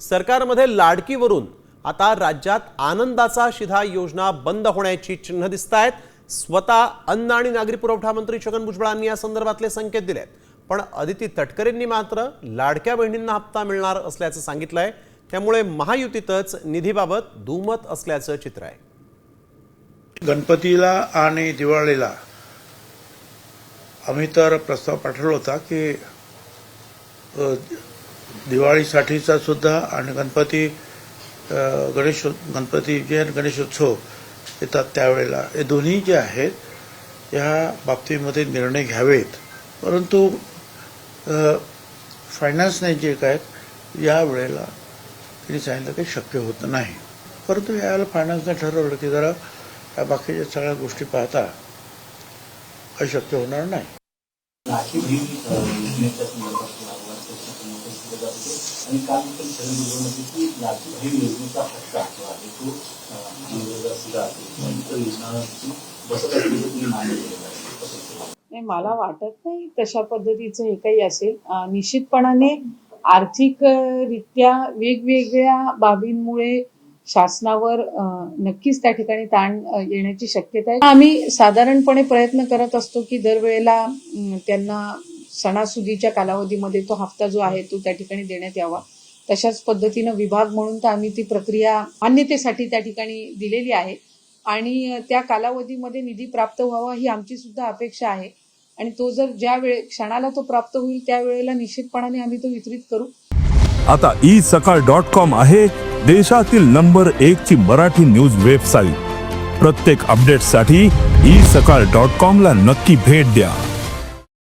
सरकारमध्ये लाडकीवरून आता राज्यात आनंदाचा शिधा योजना बंद होण्याची चिन्ह दिसत आहेत स्वतः अन्न आणि नागरी पुरवठा मंत्री छगन भुजबळांनी या संदर्भातले संकेत दिले आहेत पण अदिती तटकरेंनी मात्र लाडक्या बहिणींना हप्ता मिळणार असल्याचं सांगितलंय. त्यामुळे महायुतीतच निधीबाबत दुमत असल्याचं चित्र आहे. गणपतीला आणि दिवाळीला आम्ही तर प्रस्ताव पाठवला होता की दिवाळीसाठीचा सुद्धा आणि गणपती गणेश गणपती जे गणेशोत्सव येतात त्यावेळेला. हे दोन्ही जे आहेत या बाबतीमध्ये निर्णय घ्यावेत. परंतु फायनान्सने जे काय या वेळेला त्यांनी सांगितलं काही शक्य होत नाही. परंतु यावेळेला फायनान्सने ठरवलं की जरा या बाकीच्या सगळ्या गोष्टी पाहता काही शक्य होणार नाही. केलं जात. होते आणि काल पण शरद बोलवण्यात की नाशिक बहीण योजनेचा हक्क आठवा आहे. तो बसत असलेलं तुम्ही मान्य केलेलं आहे नाही. मला वाटत नाही तशा पद्धतीचं हे काही असेल. निश्चितपणाने आर्थिकरित्या वेगवेगळ्या बाबींमुळे शासनावर नक्कीच त्या ठिकाणी ताण येण्याची शक्यता आहे. आम्ही साधारणपणे प्रयत्न करत असतो की दरवेळेला त्यांना सणासुदीच्या कालावधीमध्ये तो हप्ता जो आहे तो त्या ठिकाणी देण्यात यावा. तशाच पद्धतीनं विभाग म्हणून तर आम्ही ती प्रक्रिया मान्यतेसाठी त्या ठिकाणी दिलेली आहे. आणि त्या कालावधीमध्ये निधी प्राप्त व्हावा ही आमची सुद्धा अपेक्षा आहे. आणि तो जर ज्या वेळे क्षणाला तो प्राप्त होईल त्यावेळेला निश्चितपणाने आम्ही तो वितरित करू. आता ई सकाळ डॉट कॉम आहे देशातील नंबर एक ची मराठी न्यूज वेबसाईट. प्रत्येक अपडेटसाठी ई सकाळ डॉट कॉम ला नक्की भेट द्या.